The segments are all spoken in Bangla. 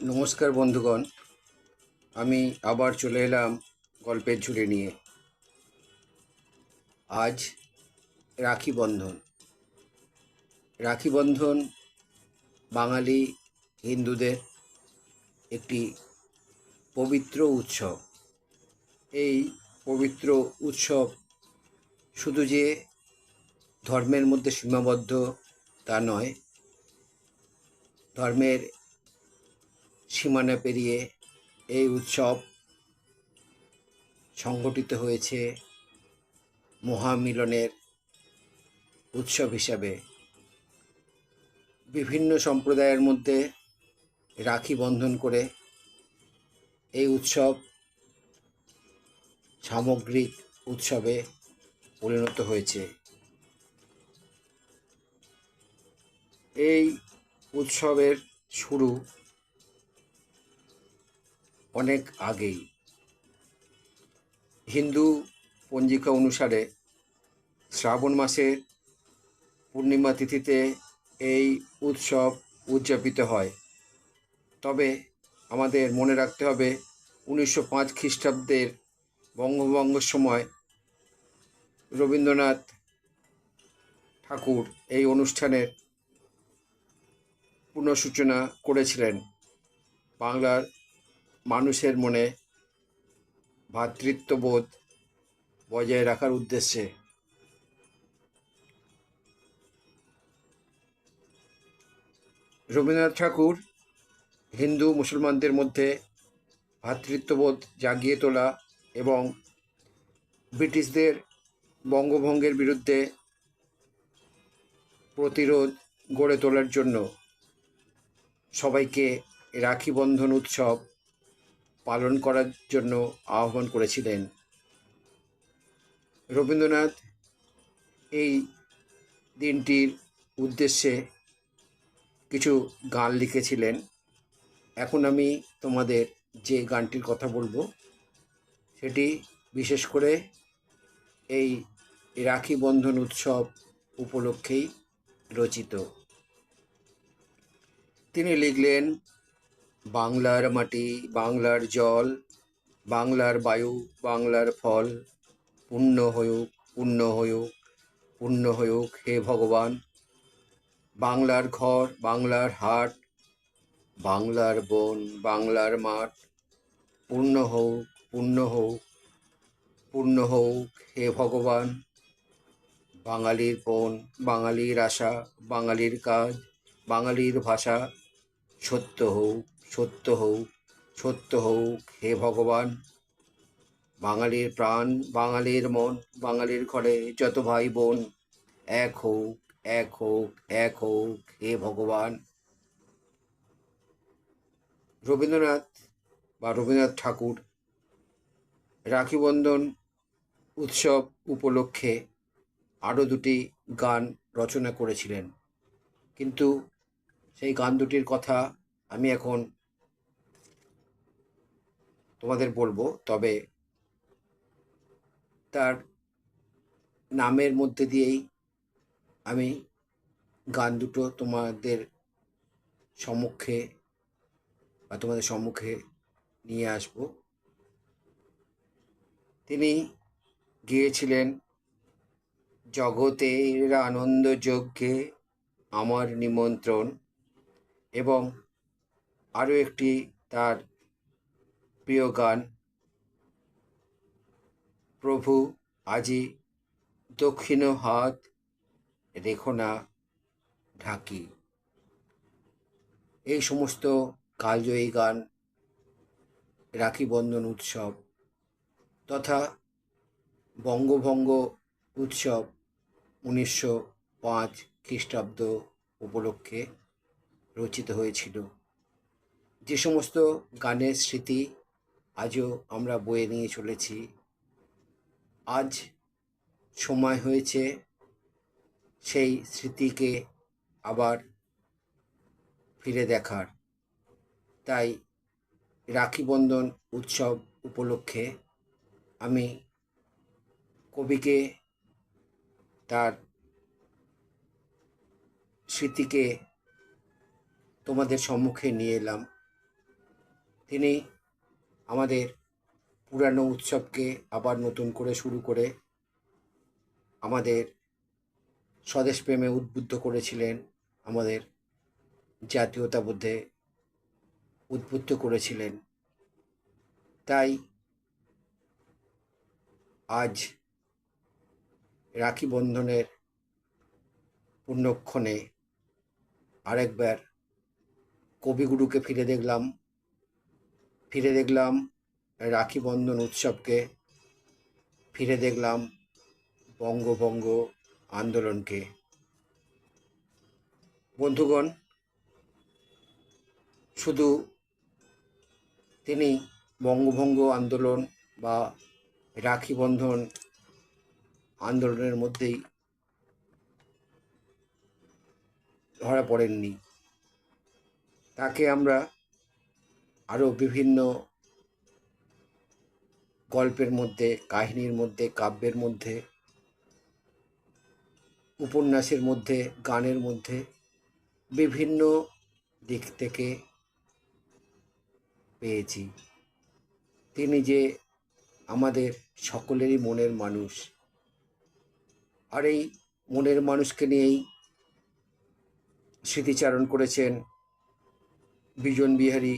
নমস্কার বন্ধুগণ, আমি আবার চলে এলাম গল্পের ঝুড়ি নিয়ে। আজ রাখি বন্ধন। রাখি বন্ধন বাঙালি হিন্দুদের একটি পবিত্র উৎসব। এই পবিত্র উৎসব শুধু যে ধর্মের মধ্যে সীমাবদ্ধ তা নয়, ধর্মের সীমানা পেরিয়ে এই উৎসব সংগঠিত হয়েছে মহামিলনের উৎসব হিসাবে। বিভিন্ন সম্প্রদায়ের মধ্যে রাখি বন্ধন করে এই উৎসব সামগ্রিক উৎসবে পরিণত হয়েছে। এই উৎসবের শুরু অনেক আগেই। হিন্দু পঞ্জিকা অনুসারে শ্রাবণ মাসের পূর্ণিমা তিথিতে এই উৎসব উদযাপিত হয়। তবে আমাদের মনে রাখতে হবে, উনিশশো পাঁচ খ্রিস্টাব্দের বঙ্গভঙ্গের সময় রবীন্দ্রনাথ ঠাকুর এই অনুষ্ঠানের পুনঃসূচনা করেছিলেন। বাংলার মানুষের মনে ভ্রাতৃত্ববোধ বজায় রাখার উদ্দেশ্যে। রবীন্দ্রনাথ ঠাকুর হিন্দু মুসলমানদের মধ্যে ভ্রাতৃত্ববোধ জাগিয়ে তোলা এবং ব্রিটিশদের বঙ্গভঙ্গের বিরুদ্ধে প্রতিরোধ গড়ে তোলার জন্য সবাইকে রাখি বন্ধন উৎসব পালন করার জন্য আহ্বান করেছিলেন। রবীন্দ্রনাথ এই দিনটির উদ্দেশ্যে কিছু গান লিখেছিলেন। এখন আমি তোমাদের যে গানটির কথা বলব, সেটি বিশেষ করে এই রাখি বন্ধন উৎসব উপলক্ষেই রচিত। তিনি লিখলেন বাংলার মাটি, বাংলার জল, বাংলার বায়ু, বাংলার ফল পূর্ণ হয়ুক পূর্ণ হয়ুক পূর্ণ হয়ুক হে ভগবান। বাংলার ঘর, বাংলার হাট, বাংলার বন, বাংলার মাঠ পূর্ণ হোক পূর্ণ হোক পূর্ণ হোক হে ভগবান। বাঙালির পণ বাঙালির আশা, বাঙালির কাজ, বাঙালির ভাষা সত্য হোক সত্য হোক সত্য হোক হে ভগবান। বাঙালির প্রাণ, বাঙালির মন, বাঙালির ঘরে যত ভাই বোন, এক হোক এক হোক এক হোক, হে ভগবান। রবীন্দ্রনাথ বা রবীন্দ্রনাথ ঠাকুর, রাখি বন্ধন উৎসব উপলক্ষে আরও দুটি গান রচনা করেছিলেন। কিন্তু সেই গান দুটির কথা আমি এখন তোমাদের বলব, তবে তার নামের মধ্যে দিয়েই আমি গান দুটো তোমাদের সম্মুখে বা তোমাদের সম্মুখে নিয়ে আসব। তিনি গিয়েছিলেন জগতের আনন্দ যজ্ঞে আমার নিমন্ত্রণ এবং আরও একটি তার প্রিয় গান। প্রভু, আজি দক্ষিণ হাত রেখো না ঢাকি। এই সমস্ত কালজয়ী গান, রাখি বন্ধন উৎসব তথা বঙ্গভঙ্গ উৎসব উনিশশো পাঁচ খ্রিস্টাব্দ উপলক্ষে রচিত হয়েছিল। যে সমস্ত গানের স্মৃতি আজও আমরা বয়ে নিয়ে চলেছি। আজ সময় হয়েছে সেই স্মৃতিকে আবার ফিরে দেখার। তাই রাখি বন্ধন উৎসব উপলক্ষে আমি কবিকে তার স্মৃতিকে তোমাদের সম্মুখে নিয়ে এলাম। তিনি আমাদের পুরানো উৎসবকে আবার নতুন করে শুরু করে আমাদের স্বদেশ প্রেমে উদ্বুদ্ধ করেছিলেন, আমাদের জাতীয়তাবোধে উদ্বুদ্ধ করেছিলেন। তাই আজ রাখি বন্ধনের পুণ্যক্ষণে আরেকবার কবিগুরুকে ফিরে দেখলাম। ফিরে দেখলাম রাখি বন্ধন উৎসবকে। ফিরে দেখলাম বঙ্গভঙ্গ আন্দোলনকে। বন্ধুগণ, শুধু তিনি বঙ্গভঙ্গ আন্দোলন বা রাখি বন্ধন আন্দোলনের মধ্যেই ধরা পড়েননি। তাকে আমরা আরও বিভিন্ন গল্পের মধ্যে, কাহিনীর মধ্যে, কাব্যের মধ্যে, উপন্যাসের মধ্যে, গানের মধ্যে বিভিন্ন দিক থেকে পেয়েছি। তিনি যে আমাদের সকলেরই মনের মানুষ, আর এই মনের মানুষকে নিয়েই স্মৃতিচারণ করেছেন বিজন বিহারী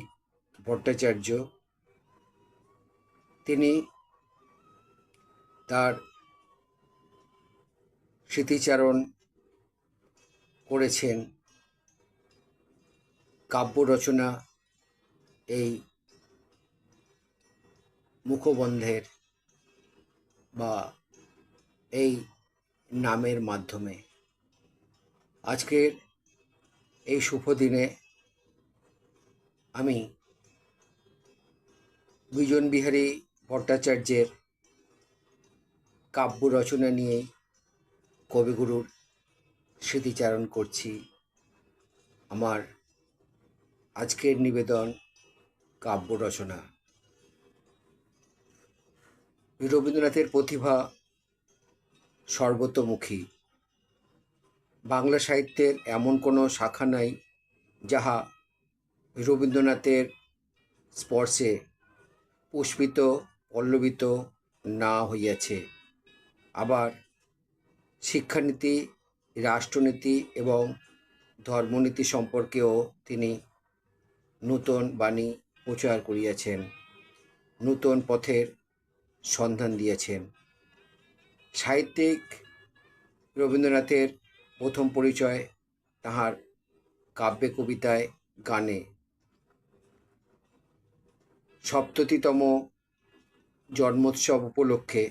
ভট্টাচার্য, তিনি তার স্মৃতিচারণ করেছেন। কাব্য রচনা এই মুখবন্ধের বা এই নামের মাধ্যমে। আজকের এই শুভ দিনে আমি বিজন বিহারী ভট্টাচার্যের কাব্য রচনা নিয়েই কবিগুরুর স্মৃতিচারণ করছি। আমার আজকের নিবেদন কাব্য রচনা। রবীন্দ্রনাথের প্রতিভা সর্বতোমুখী। বাংলা সাহিত্যের এমন কোনো শাখা নাই যাহা রবীন্দ্রনাথের স্পর্শে পুষ্পিত, পল্লবিত না হইয়াছে। আবার শিক্ষানীতি, রাষ্ট্রনীতি এবং ধর্মনীতি সম্পর্কেও তিনি নূতন বাণী প্রচার করিয়াছেন, নূতন পথের সন্ধান দিয়েছেন। সাহিত্যিক রবীন্দ্রনাথের প্রথম পরিচয় তাহার কাব্যে কবিতায় গানে। সপ্ততিতম জন্মোৎসব উপলক্ষে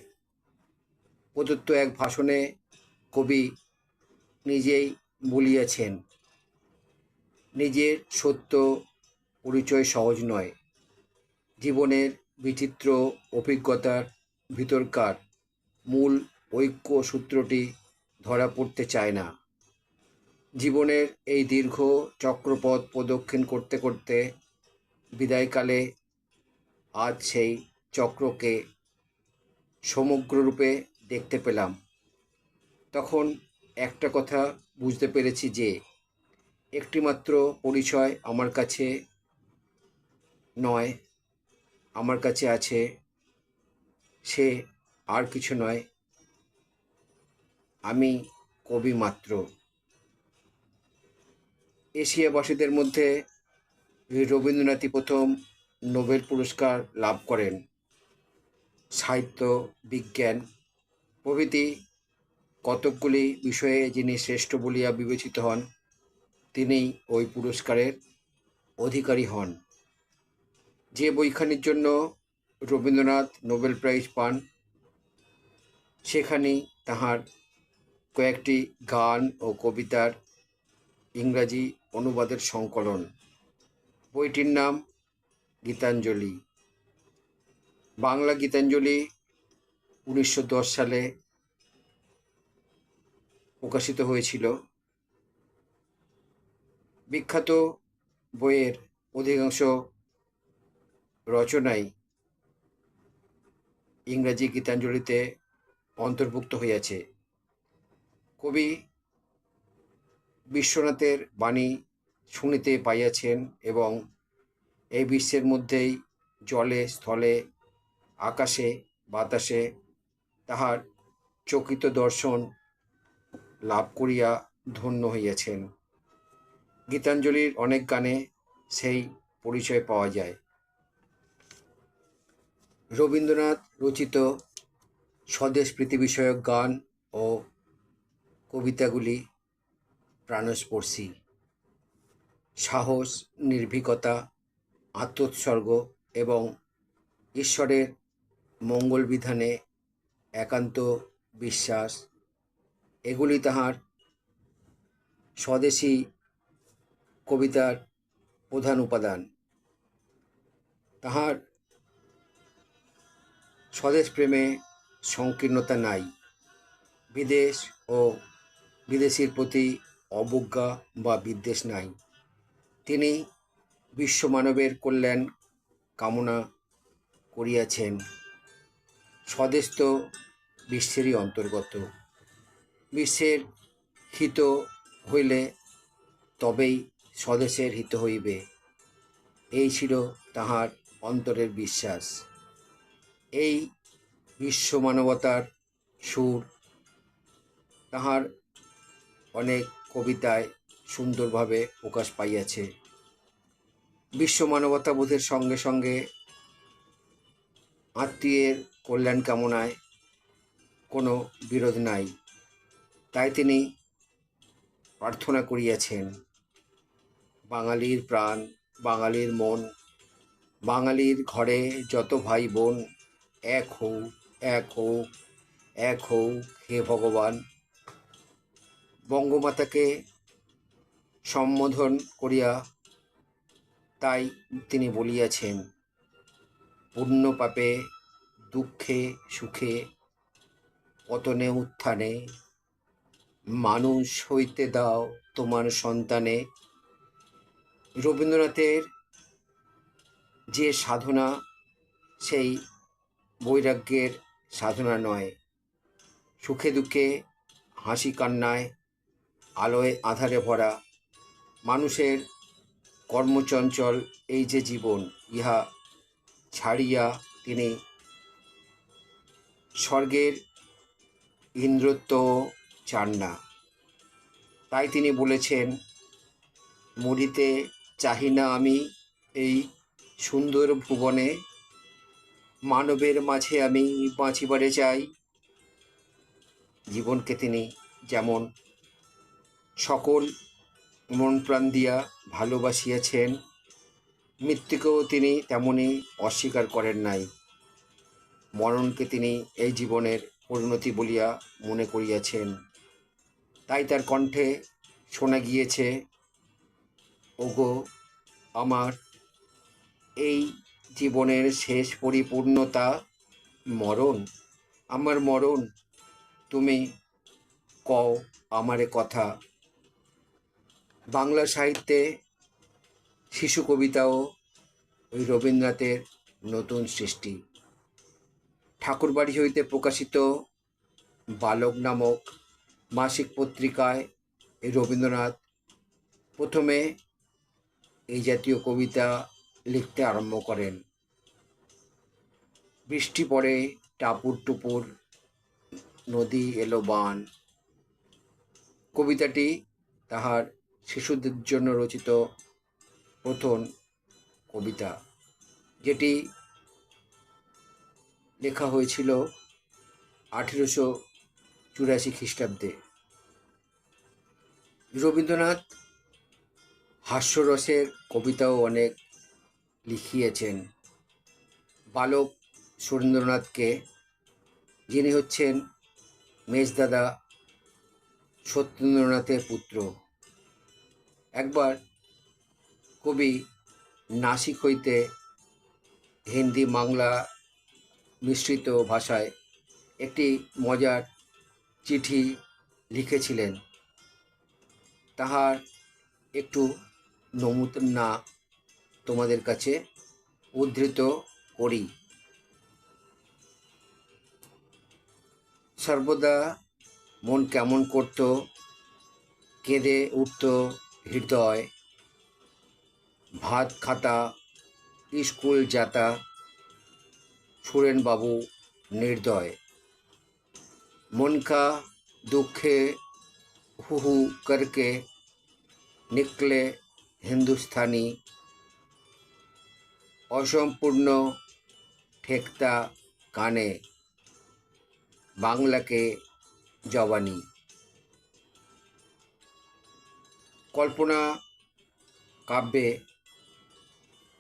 প্রদত্ত এক ভাষণে কবি নিজেই বলিয়াছেন, নিজের সত্য পরিচয় সহজ নয়। জীবনের বিচিত্র অভিজ্ঞতার ভিতরকার মূল ঐক্য সূত্রটি ধরা পড়তে চায় না। জীবনের এই দীর্ঘ চক্রপথ প্রদক্ষিণ করতে করতে বিদায়কালে আজ সেই চক্রকে সমগ্ররূপে দেখতে পেলাম। তখন একটা কথা বুঝতে পেরেছি যে, একটিমাত্র পরিচয় আমার কাছে নয়, আমার কাছে আছে, সে আর কিছু নয়, আমি কবি মাত্র। এশিয়াবাসীদের মধ্যে রবীন্দ্রনাথই প্রথম নোবেল পুরস্কার লাভ করেন। সাহিত্য, বিজ্ঞান, প্রভৃতি কতকগুলি বিষয়ে যিনি শ্রেষ্ঠ বলিয়া বিবেচিত হন তিনি ওই পুরস্কারের অধিকারী হন। যে বইখানির জন্য রবীন্দ্রনাথ নোবেল প্রাইজ পান, সেখানেই তাহার কয়েকটি গান ও কবিতার ইংরাজি অনুবাদের সংকলন। বইটির নাম গীতাঞ্জলি। বাংলা গীতাঞ্জলি উনিশশো দশ সালে প্রকাশিত হয়েছিল। বিখ্যাত বইয়ের অধিকাংশ রচনাই ইংরাজি গীতাঞ্জলিতে অন্তর্ভুক্ত হইয়াছে। কবি বিশ্বনাথের বাণী শুনিতে পাইয়াছেন এবং এই বিশ্বের মধ্যেই জলে, স্থলে, আকাশে, বাতাসে তাহার চকিত দর্শন লাভ করিয়া ধন্য হইয়াছেন। গীতাঞ্জলির অনেক গানে সেই পরিচয় পাওয়া যায়। রবীন্দ্রনাথ রচিত স্বদেশপ্রীতি বিষয়ক গান ও কবিতাগুলি প্রাণস্পর্শী। সাহস, নির্ভীকতা আত্মোৎসর্গ এবং ঈশ্বরের মঙ্গল বিধানে একান্ত বিশ্বাস, এগুলি তাহার স্বদেশী কবিতার প্রধান উপাদান। তাহার স্বদেশ প্রেমে সংকীর্ণতা নাই। বিদেশ ও বিদেশির প্রতি অবজ্ঞা বা বিদ্বেষ নাই। তিনি বিশ্বমানবের কল্যাণ কামনা করিয়াছেন স্বদেশ তো বিশ্বেরই অন্তর্গত। বিশ্বের হিত হইলে তবেই স্বদেশের হিত হইবে। এই ছিল তাহার অন্তরের বিশ্বাস। এই বিশ্ব মানবতার সুর তাহার অনেক কবিতায় সুন্দরভাবে প্রকাশ পাইয়াছে। বিশ্ব মানবতাবোধের সঙ্গে সঙ্গে আত্মীয়ের কল্যাণ কামনায় কোনো বিরোধ নাই। তাই তিনি প্রার্থনা করিয়াছেন, বাঙালির প্রাণ, বাঙালির মন, বাঙালির ঘরে যত ভাই বোন এক হও এক হও এক হও, হে ভগবান। বঙ্গমাতাকে সম্বোধন করিয়া তাই তিনি বলিয়াছেন পুণ্য পাপে, দুঃখে, সুখে, পতনে উত্থানে, মানুষ হইতে দাও তোমার সন্তানে। রবীন্দ্রনাথের যে সাধনা, সেই বৈরাগ্যের সাধনা নয়। সুখে দুঃখে, হাসি কান্নায়, আলোয় আধারে ভরা, মানুষের কর্মচঞ্চল এই যে জীবন, ইহা ছাড়িয়া তিনি স্বর্গের ইন্দ্রত্ব চান না। তাই তিনি বলেছেন, মরিতে চাহি না আমি এই সুন্দর ভুবনে। মানবের মাঝে আমি বাঁচিবারে চাই। জীবনকে তিনি যেমন সকল মন প্রাণ দিয়া ভালোবাসিয়াছেন, মৃত্যুকেও তিনি তেমনই অস্বীকার করেন নাই। মরণকে তিনি এই জীবনের পরিণতি বলিয়া মনে করিয়াছেন। তাই তার কণ্ঠে শোনা গিয়েছে, ওগো, আমার এই জীবনের শেষ পরিপূর্ণতা মরণ, আমার মরণ, তুমি কও আমারে কথা। বাংলা সাহিত্যে শিশু কবিতাও ওই রবীন্দ্রনাথের নতুন সৃষ্টি। ঠাকুরবাড়ি হইতে প্রকাশিত বালক নামক মাসিক পত্রিকায় এই রবীন্দ্রনাথ প্রথমে এই জাতীয় কবিতা লিখতে আরম্ভ করেন। বৃষ্টি পড়ে, টাপুর টুপুর, নদী এলো বান। কবিতাটি তাহার শিশুদের জন্য রচিত প্রথম কবিতা, যেটি লেখা হয়েছিল আঠেরোশো চুরাশি খ্রিস্টাব্দে। রবীন্দ্রনাথ হাস্যরসের কবিতাও অনেক লিখিয়েছেন। বালক সুরেন্দ্রনাথকে, যিনি হচ্ছেন মেজদাদা সত্যেন্দ্রনাথের পুত্র একবার কবি নাসিক হইতে হিন্দি বাংলা মিশ্রিত ভাষায় একটি মজার চিঠি লিখেছিলেন। তাহার একটু নমুনা তোমাদের কাছে উদ্ধৃত করি। সর্বদা মন কেমন করত, কেঁদে উঠত হৃদয়, ভাত খাতা, স্কুল যাতা, সুরেনবাবু নির্দয়। মনকা দুঃখে হুহু করকে নিকলে হিন্দুস্থানি। অসম্পূর্ণ ঠেকতা কানে, বাংলাকে জবানি। কল্পনা, কাব্যে,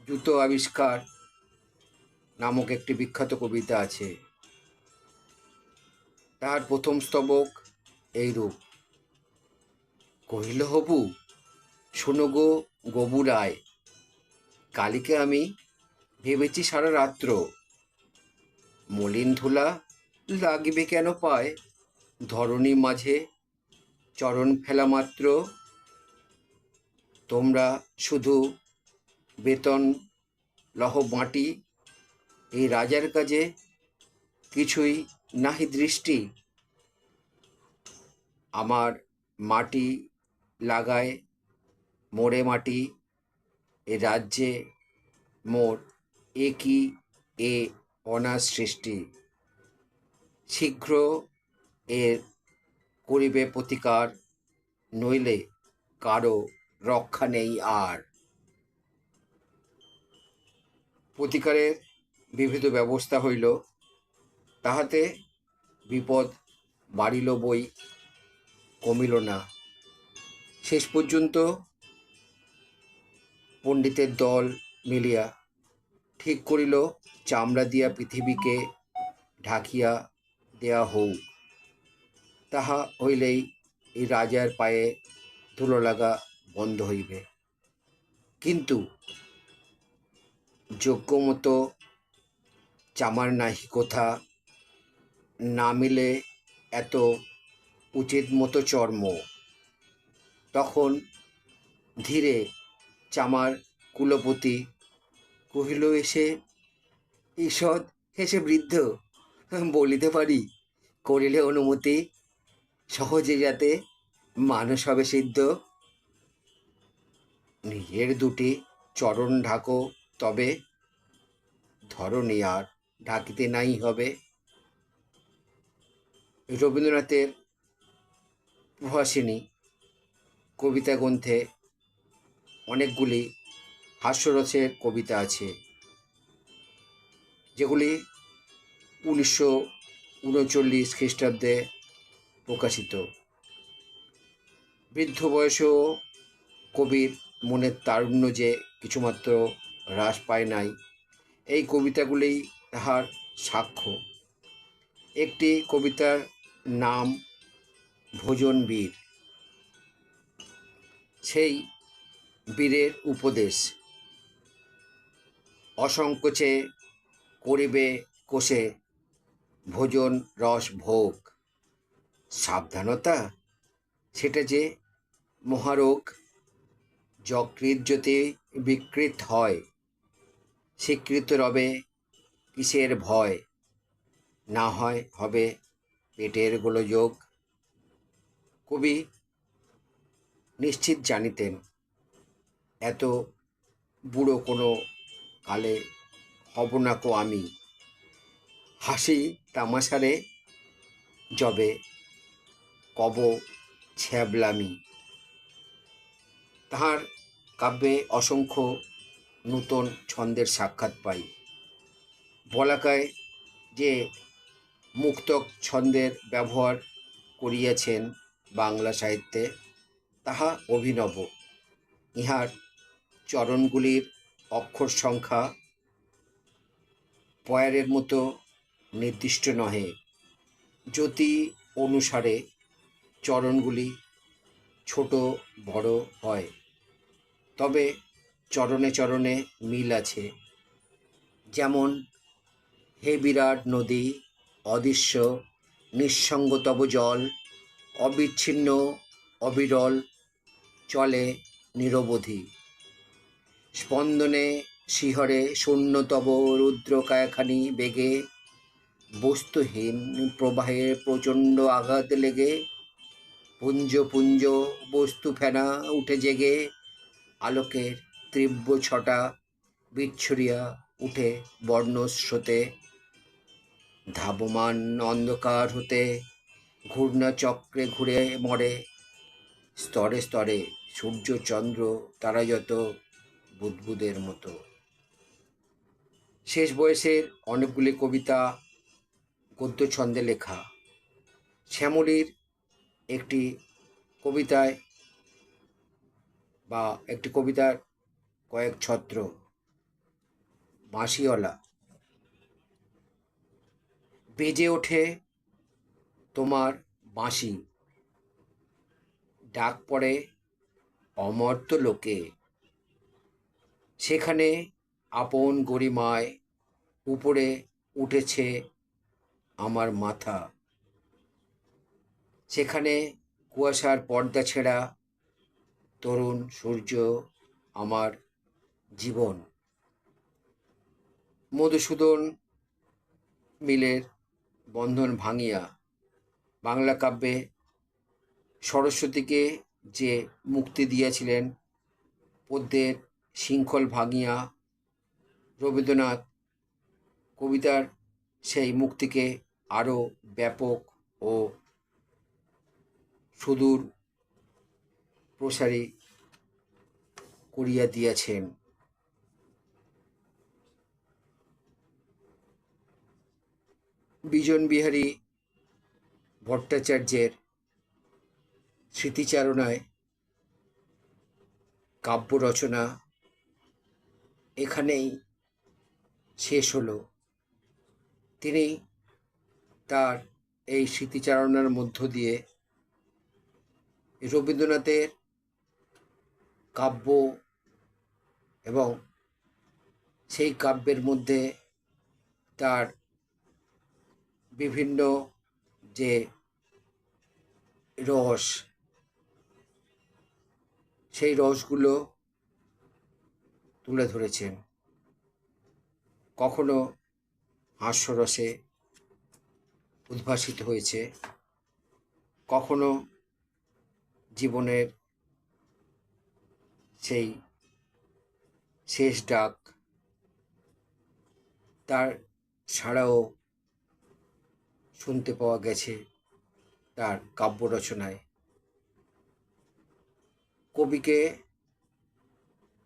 জুতো আবিষ্কার নামক একটি বিখ্যাত কবিতা আছে। তার প্রথম স্তবক এইরূপ, কহিল, হবু, শোনো গো গবুরায় কালীকে আমি ভেবেছি সারা রাত্র মলিন ধুলা লাগিবে কেন পায়? ধরণী মাঝে চরণ ফেলা মাত্র তোমরা শুধু বেতন, লহ মাটি এই রাজার কাজে কিছুই নাহি দৃষ্টি। আমার মাটি লাগায়, মোড়ে মাটি, এ রাজ্যে মোর একই এ অনার সৃষ্টি। শীঘ্র এর করিবে প্রতিকার, নইলে কারও রক্ষা নেই আর। প্রতিকারের বিবিধ ব্যবস্থা হইল, তাহাতে বিপদ বাড়িল বই কমিল না। শেষ পর্যন্ত পণ্ডিতের দল মিলিয়া ঠিক করিল, চামড়া দিয়া পৃথিবীকে ঢাকিয়া দেয়া হউক। তাহা হইলেই এই রাজার পায়ে ধুলো লাগা বন্ধ হইবে। কিন্তু যোগ্য মতো চামার নাহি কোথা না মিলে এত উচিত মতো চর্ম। তখন ধীরে চামার কুলপতি কহিল, এসে, ঈষৎ হেসে বৃদ্ধ, বলিতে পারি, করিলে অনুমতি? সহজে যাতে মানুষ হবে সিদ্ধ। নিজের দুটি চরণ ঢাকো, তবে ধরণী আর ঢাকিতে নাই হবে। রবীন্দ্রনাথের প্রহাসিনী কবিতা গ্রন্থে অনেকগুলি হাস্যরসের কবিতা আছে, যেগুলি উনিশশো উনচল্লিশ খ্রিস্টাব্দে প্রকাশিত। বৃদ্ধ বয়সেও কবির মনের তারুণ্য যে কিছুমাত্র হ্রাস পায় নাই, এই কবিতাগুলি তাহার সাক্ষ্য। একটি কবিতার নাম ভোজন বীর। সেই বীরের উপদেশ, অসংকোচে করিবে কোষে ভোজন রস ভোগ। সাবধানতা, সেটা যে মহারোগ যকৃত যদি বিকৃত হয়, স্বীকৃত রবে কিসের ভয়? না হয় হবে পেটের গোলযোগ? কবি নিশ্চিত জানিতেন, এত বুড়ো কোনো কালে হব না কো আমি। হাসি তামাশারে যবে কব ছ্যাবলামি। তাহার কাব্যে অসংখ্য নূতন ছন্দের সাক্ষাৎ পাই। বলাকায় যে মুক্তক ছন্দের ব্যবহার করিয়াছেন বাংলা সাহিত্যে, তাহা অভিনব। ইহার চরণগুলির অক্ষর সংখ্যা পয়ারের মতো নির্দিষ্ট নহে। জ্যোতি অনুসারে চরণগুলি ছোট বড় হয়। তবে চরণে চরণে মিল আছে। যেমন, হে বিরাট নদী, অদৃশ্য নিঃসঙ্গতব জল, অবিচ্ছিন্ন, অবিরল, চলে নিরবধি। স্পন্দনে শিহরে শূন্যতব রুদ্রকায়খানি বেগে, বস্তুহীন প্রবাহে প্রচণ্ড আঘাত লেগে, পুঞ্জ পুঞ্জ বস্তু ফেনা উঠে জেগে আলোকের তীব্র ছটা বিচ্ছুরিয়া উঠে বর্ণস্রোতে। ধাবমান অন্ধকার হতে ঘূর্ণা চক্রে ঘুরে মরে। স্তরে স্তরে সূর্য, চন্দ্র তারা যত বুদ্বুদের মতো। শেষ বয়সের অনেকগুলি কবিতা গদ্য ছন্দে লেখা। শ্যামলীর একটি কবিতায় বা একটি কবিতার কয়েক ছত্র, বাঁশিওয়ালা। বেজে ওঠে তোমার বাঁশি, ডাক পড়ে অমর্ত্য লোকে। সেখানে আপন গরিমায় উপরে উঠেছে আমার মাথা। সেখানে কুয়াশার পর্দা ছেঁড়া তরুণ, সূর্য, আমার জীবন। মধুসূদন মিলের বন্ধন ভাঙিয়া বাংলা কাব্যে সরস্বতীকে যে মুক্তি দিয়েছিলেন পদ্যের শৃঙ্খল ভাঙিয়া রবীন্দ্রনাথ কবিতার সেই মুক্তিকে আরও ব্যাপক ও সুদূর প্রসারী করিয়া দিয়াছেন। বিজন বিহারী ভট্টাচার্যের স্মৃতিচারণায় কাব্য রচনা এখানেই শেষ হলো। তিনি তার এই স্মৃতিচারণার মধ্য দিয়ে রবীন্দ্রনাথের কাব্য এবং সেই কাব্যের মধ্যে তার বিভিন্ন যে রস সেই রসগুলো তুলে ধরেছেন। কখনো হাস্যরসে উদ্ভাসিত হয়েছে, কখনো জীবনের সেই শেষ ডাক তার ছাড়াও শুনতে পাওয়া গেছে তার কাব্য রচনায়। কবিকে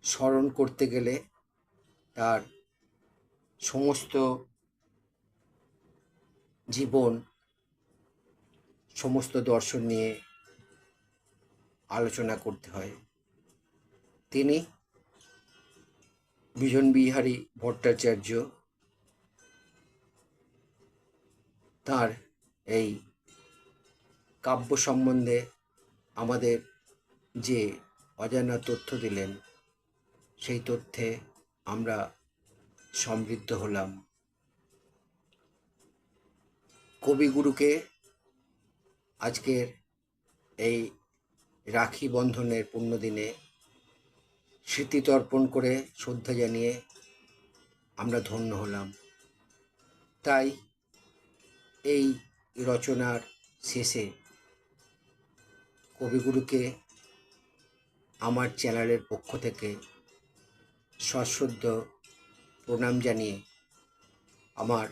স্মরণ করতে গেলে তার সমস্ত জীবন, সমস্ত দর্শন নিয়ে আলোচনা করতে হয়। তিনি বিজন বিহারী ভট্টাচার্য তার এই কাব্য সম্বন্ধে আমাদের যে অজানা তথ্য দিলেন, সেই তথ্যে আমরা সমৃদ্ধ হলাম। কবিগুরুকে আজকের এই রাখি বন্ধনের পুণ্যদিনে স্মৃতি তর্পণ করে শ্রদ্ধা জানিয়ে আমরা ধন্য হলাম। তাই এই রচনার শেষে কবিগুরুকে আমার চ্যানেলের পক্ষ থেকে সশ্রদ্ধ প্রণাম জানিয়ে আমার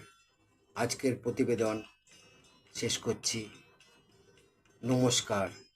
আজকের প্রতিবেদন শেষ করছি। নমস্কার।